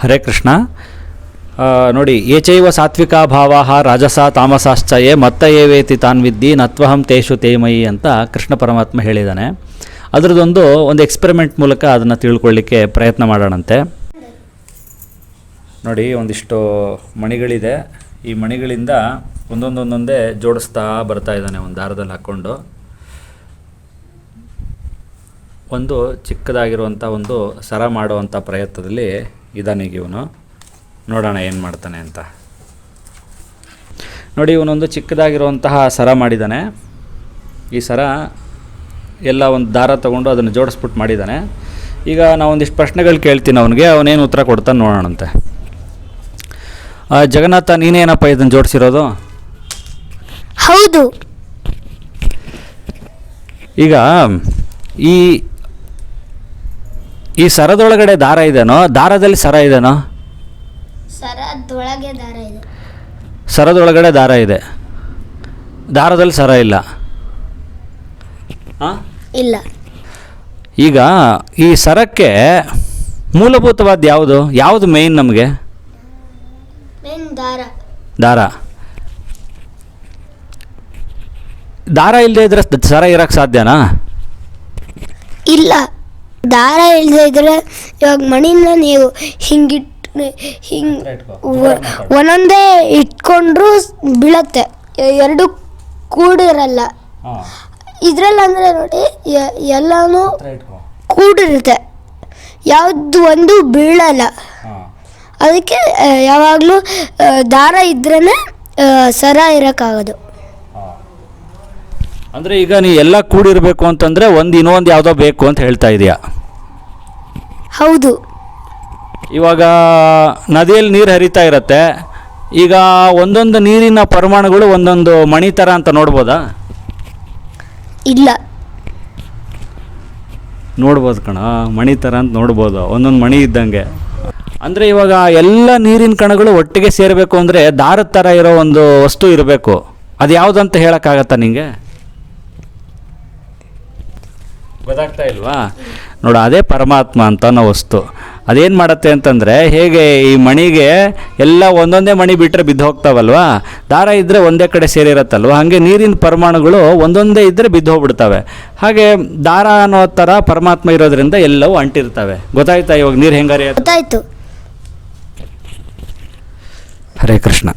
ಹರೇ ಕೃಷ್ಣ. ನೋಡಿ, ಏಚೈವ ಸಾತ್ವಿಕ ಭಾವ ರಾಜಸ ತಾಮಸಾಶ್ಚಯೇ ಮತ್ತ ಏವೇತಿ ತಾನ್ ವಿದ್ದಿ ನತ್ವಹಂ ತೇಷು ತೇಮಯಿ ಅಂತ ಕೃಷ್ಣ ಪರಮಾತ್ಮ ಹೇಳಿದ್ದಾನೆ. ಅದರದೊಂದು ಒಂದು ಎಕ್ಸ್ಪೆರಿಮೆಂಟ್ ಮೂಲಕ ಅದನ್ನು ತಿಳ್ಕೊಳ್ಳಿಕ್ಕೆ ಪ್ರಯತ್ನ ಮಾಡೋಣಂತೆ. ನೋಡಿ, ಒಂದಿಷ್ಟು ಮಣಿಗಳಿದೆ. ಈ ಮಣಿಗಳಿಂದ ಒಂದೊಂದೊಂದೊಂದೇ ಜೋಡಿಸ್ತಾ ಬರ್ತಾ ಇದ್ದಾನೆ ಒಂದು ದಾರದಲ್ಲಿ ಹಾಕ್ಕೊಂಡು. ಒಂದು ಚಿಕ್ಕದಾಗಿರುವಂಥ ಒಂದು ಸರ ಮಾಡುವಂಥ ಪ್ರಯತ್ನದಲ್ಲಿ ಇದಾನೀಗ ಇವನು. ನೋಡೋಣ ಏನು ಮಾಡ್ತಾನೆ ಅಂತ. ನೋಡಿ ಇವನೊಂದು ಚಿಕ್ಕದಾಗಿರುವಂತಹ ಸರ ಮಾಡಿದ್ದಾನೆ ಈ ಸರ ಎಲ್ಲ ಒಂದು ದಾರ ತಗೊಂಡು ಅದನ್ನು ಜೋಡಿಸ್ಬಿಟ್ಟು ಮಾಡಿದ್ದಾನೆ ಈಗ ನಾವು ಒಂದಿಷ್ಟು ಪ್ರಶ್ನೆಗಳು ಕೇಳ್ತೀನಿ ಅವನಿಗೆ ಅವನೇನು ಉತ್ತರ ಕೊಡ್ತಾನೆ ನೋಡೋಣಂತೆ. ಜಗನ್ನಾಥ ನೀನೇನಪ್ಪ ಇದನ್ನು ಜೋಡಿಸಿರೋದು? ಹೌದು. ಈಗ ಈ ಈ ಸರದೊಳಗಡೆ ದಾರ ಇದೆನೋ? ದಾರದಲ್ಲಿ ಸರ ಇದೆನೋ? ಸರದೊಳಗೆ ದಾರ ಇದೆ. ಸರದೊಳಗಡೆ ದಾರ ಇದೆ. ದಾರದಲ್ಲಿ ಸರ ಇಲ್ಲ. ಹಾಂ ಇಲ್ಲ. ಈಗ ಈ ಸರಕ್ಕೆ ಮೂಲಭೂತವಾದ ಯಾವುದು? ಯಾವುದು ಮೇಯ್ನ್ ನಮಗೆ? ಮೇನ್ ದಾರ. ದಾರ. ದಾರ ಇಲ್ಲದೆ ಇದ್ರೆ ಸರ ಇರಕ್ಕೆ ಸಾಧ್ಯನಾ? ಇಲ್ಲ. ದಾರ ಇಲ್ಲದೆ ಇದ್ರೆ ಇವಾಗ ಮಣಿನ ನೀವು ಹಿಂಗಿಟ್ ಹಿಂಗ್ ಒಂದೊಂದೇ ಇಟ್ಕೊಂಡ್ರು ಬೀಳತ್ತೆ. ಎರಡು ಕೂಡಿರಲ್ಲ. ಇದ್ರಲ್ಲಿ ಅಂದ್ರೆ ನೋಡಿ ಎಲ್ಲನೂ ಕೂಡಿರುತ್ತೆ. ಯಾವ್ದು ಒಂದು ಬೀಳಲ್ಲ. ಅದಕ್ಕೆ ಯಾವಾಗಲೂ ದಾರ ಇದ್ರೇ ಸರ ಇರೋಕ್ಕಾಗೋದು. ಅಂದರೆ ಈಗ ನೀ ಎಲ್ಲ ಕೂಡಿರಬೇಕು ಅಂತಂದರೆ ಒಂದು ಇನ್ನೊಂದು ಯಾವುದೋ ಬೇಕು ಅಂತ ಹೇಳ್ತಾ ಇದೆಯಾ. ಹೌದು. ಇವಾಗ ನದಿಯಲ್ಲಿ ನೀರು ಹರಿತಾ ಇರತ್ತೆ. ಈಗ ಒಂದೊಂದು ನೀರಿನ ಪರಮಾಣುಗಳು ಒಂದೊಂದು ಮಣಿ ಥರ ಅಂತ ನೋಡ್ಬೋದಾ? ಇಲ್ಲ. ನೋಡ್ಬೋದು ಕಣ ಮಣಿ ಥರ ಅಂತ ನೋಡ್ಬೋದು ಒಂದೊಂದು ಮಣಿ ಇದ್ದಂಗೆ. ಅಂದರೆ ಇವಾಗ ಎಲ್ಲ ನೀರಿನ ಕಣಗಳು ಒಟ್ಟಿಗೆ ಸೇರಬೇಕು ಅಂದರೆ ದಾರದ ಥರ ಇರೋ ಒಂದು ವಸ್ತು ಇರಬೇಕು. ಅದು ಯಾವುದಂತ ಹೇಳೋಕ್ಕಾಗತ್ತಾ ನಿಂಗೆ? ಗೊತ್ತಾಗ್ತಾ ಇಲ್ವಾ? ನೋಡು ಅದೇ ಪರಮಾತ್ಮ ಅಂತ ಅನ್ನೋ ವಸ್ತು. ಅದೇನು ಮಾಡುತ್ತೆ ಅಂತಂದರೆ ಹೇಗೆ ಈ ಮಣಿಗೆ ಎಲ್ಲ ಒಂದೊಂದೇ ಮಣಿ ಬಿಟ್ಟರೆ ಬಿದ್ದು ಹೋಗ್ತಾವಲ್ವಾ? ದಾರ ಇದ್ದರೆ ಒಂದೇ ಕಡೆ ಸೇರಿರತ್ತಲ್ವ? ಹಾಗೆ ನೀರಿನ ಪರಮಾಣುಗಳು ಒಂದೊಂದೇ ಇದ್ದರೆ ಬಿದ್ದು ಹೋಗ್ಬಿಡ್ತವೆ. ಹಾಗೆ ದಾರ ಅನ್ನೋ ಥರ ಪರಮಾತ್ಮ ಇರೋದ್ರಿಂದ ಎಲ್ಲವೂ ಅಂಟಿರ್ತವೆ. ಗೊತ್ತಾಯ್ತಾ ಇವಾಗ ನೀರು ಹೆಂಗಾರಿ ಗೊತ್ತಾಯ್ತು. ಹರೇ ಕೃಷ್ಣ.